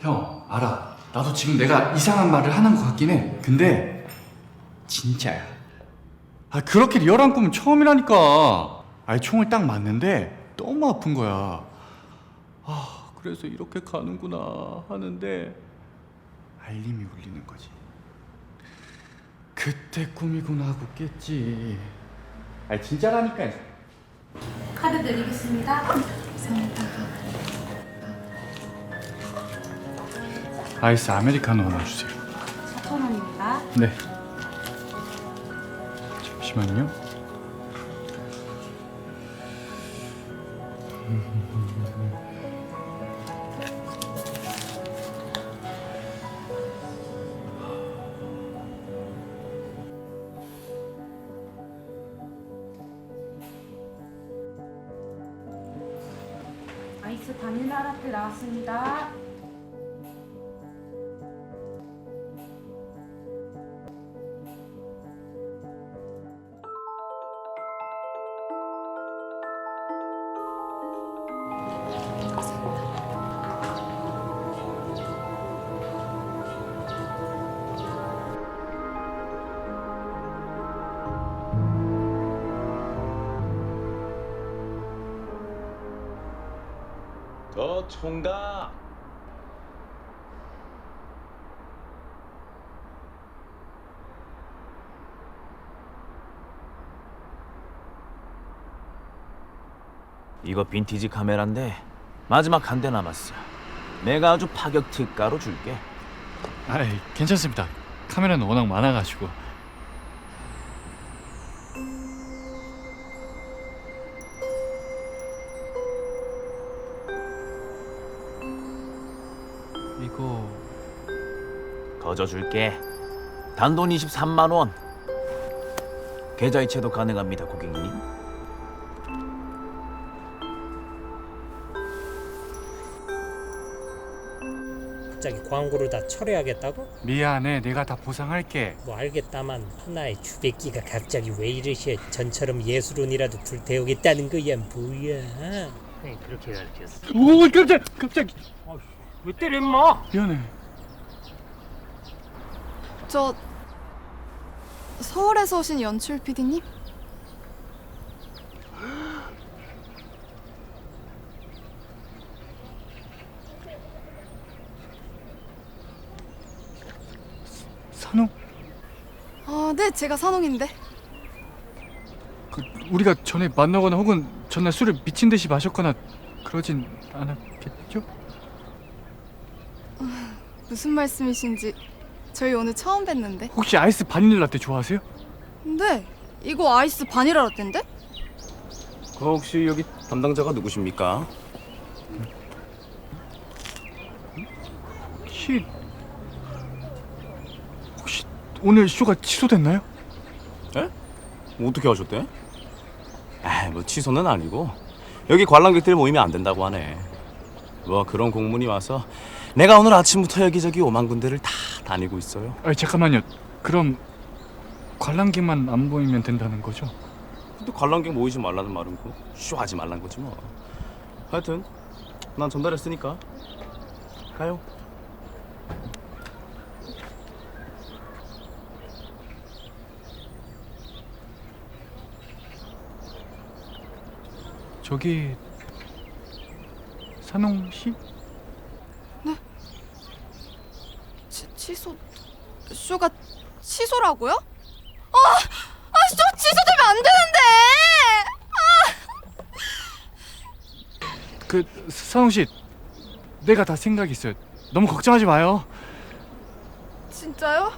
형 알아. 나도 지금 내가 이상한 말을 하는 것 같긴 해. 근데 진짜야. 아 그렇게 리얼한 꿈은 처음이라니까. 아니 총을 딱 맞는데 너무 아픈 거야. 아 그래서 이렇게 가는구나 하는데 알림이 울리는 거지 그때 꿈이구나 하고 깼지 아니 진짜라니까 카드 드리겠습니다. 아이스 아메리카노 하나 주세요 4,000원입니다. 네. 잠시만요. 아 바닐라 라떼 나왔습니다. 저 총각 이거 빈티지 카메라인데 마지막 한 대 남았어. 내가 아주 파격 특가로 줄게. 아이, 괜찮습니다. 카메라는 워낙 많아가지고. 거저 줄게. 단돈 23만 원. 계좌이체도 가능합니다, 고객님. 갑자기 광고를 다 철회하겠다고? 미안해. 내가 다 보상할게. 뭐 알겠다만 하나의 주백기가 갑자기 왜 이러셔 전처럼 예술원이라도 불태우겠다는 거야 뭐야 네, 그렇게 가르쳤어 오, 깜짝, 깜짝. 왜 때려 임마 미안해. 저 서울에서 오신 연출 PD님? 산호, 아, 네, 제가 산홍인데. 그, 우리가 전에 만나거나 혹은 전날 술을 미친 듯이 마셨거나 그러진 않았겠죠? 무슨 말씀이신지 저희 오늘 처음 뵀는데. 혹시 아이스 바닐라 라떼 좋아하세요? 근데 이거 아이스 바닐라 라떼인데? 그 혹시 여기 담당자가 누구십니까? 혹시 혹시 오늘 쇼가 취소됐나요? 어떻게 하셨대? 아, 뭐 취소는 아니고 여기 관람객들 모이면 안 된다고 하네. 뭐 그런 공문이 와서 내가 오늘 아침부터 여기저기 오만 군데를 다 다니고 있어요. 아 잠깐만요. 그럼 관람객만 안 보이면 된다는 거죠? 근데 관람객 모이지 말라는 말은 그 쇼하지 말란 거지 뭐. 하여튼 난 전달했으니까 가요. 저기 산홍 씨? 취, 취소 쇼가 취소라고요? 아, 아, 쇼 취소되면 안 되는데. 그 산홍 씨, 내가 다 생각 있어요. 너무 걱정하지 마요. 진짜요?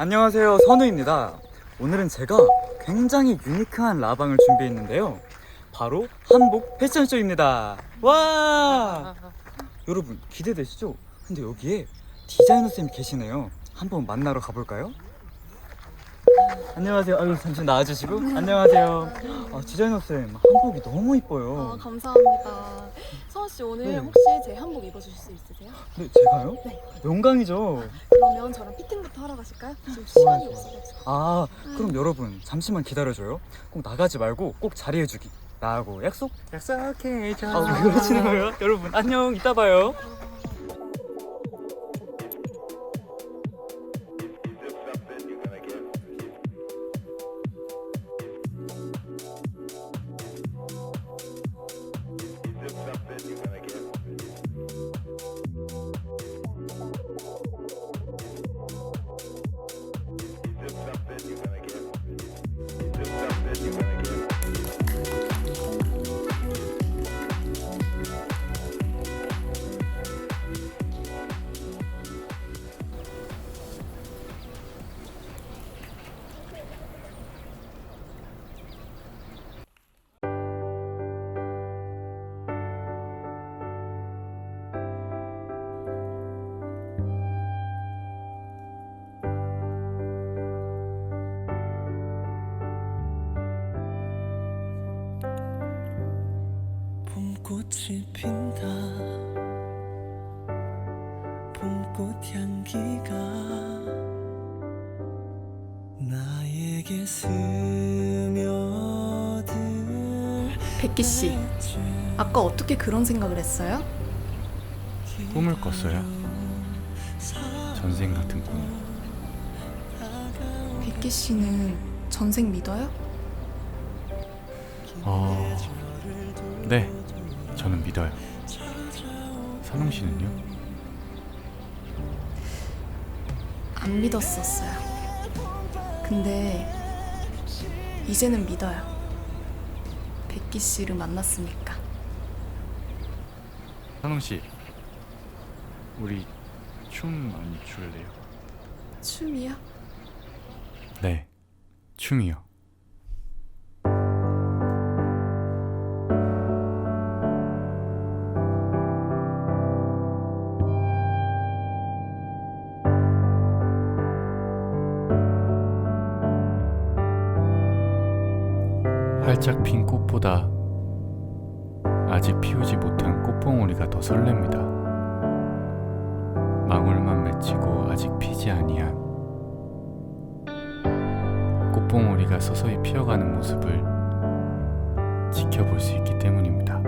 안녕하세요. 선우입니다. 오늘은 제가 굉장히 유니크한 라방을 준비했는데요. 바로 한복 패션쇼입니다. 와! 여러분, 기대되시죠? 근데 여기에 디자이너 쌤이 계시네요. 한번 만나러 가볼까요? 안녕하세요. 아유 잠시 나와주시고 안녕하세요. 아, 디자이너 쌤 한복이 너무 아, 이뻐요. 감사합니다. 서원 씨 오늘 네. 혹시 제 한복 입어주실 수 있으세요? 네 제가요? 네. 영광이죠. 그러면 저랑 피팅부터 하러 가실까요? 지금 시간이 없어가지고. 아 그럼 여러분 잠시만 기다려줘요. 꼭 나가지 말고 꼭 자리해주기. 나하고 약속? 약속해 줘. 아, 왜 그러시는 거예요? 여러분 안녕 이따 봐요. 꽃이 핀다 봄꽃 향기가 나에게 스며들 백기 씨, 아까 어떻게 그런 생각을 했어요? 꿈을 꿨어요. 전생 같은 꿈. 백기 씨는 전생 믿어요? 어, 네, 저는 믿어요. 선웅 씨는요? 안 믿었었어요. 근데 이제는 믿어요. 백기 씨를 만났으니까. 선웅 씨, 우리 춤 안 출래요? 춤이요? 네, 춤이요. 활짝 핀 꽃보다 아직 피우지 못한 꽃봉오리가 더 설렙니다. 망울만 맺히고 아직 피지 아니한 꽃봉오리가 서서히 피어가는 모습을 지켜볼 수 있기 때문입니다.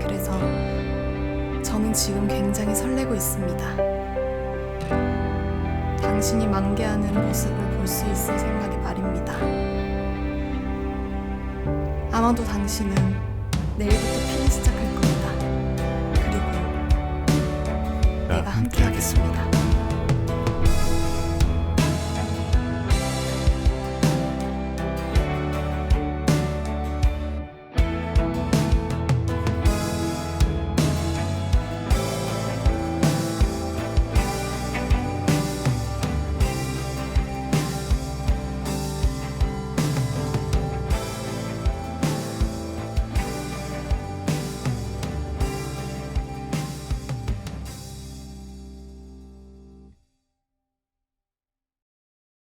그래서 저는 지금 굉장히 설레고 있습니다. 당신이 만개하는 모습을 볼 수 있을 생각에 말입니다. 아마도 당신은 내일부터 피기 시작할 겁니다. 그리고 내가 함께 하겠습니다.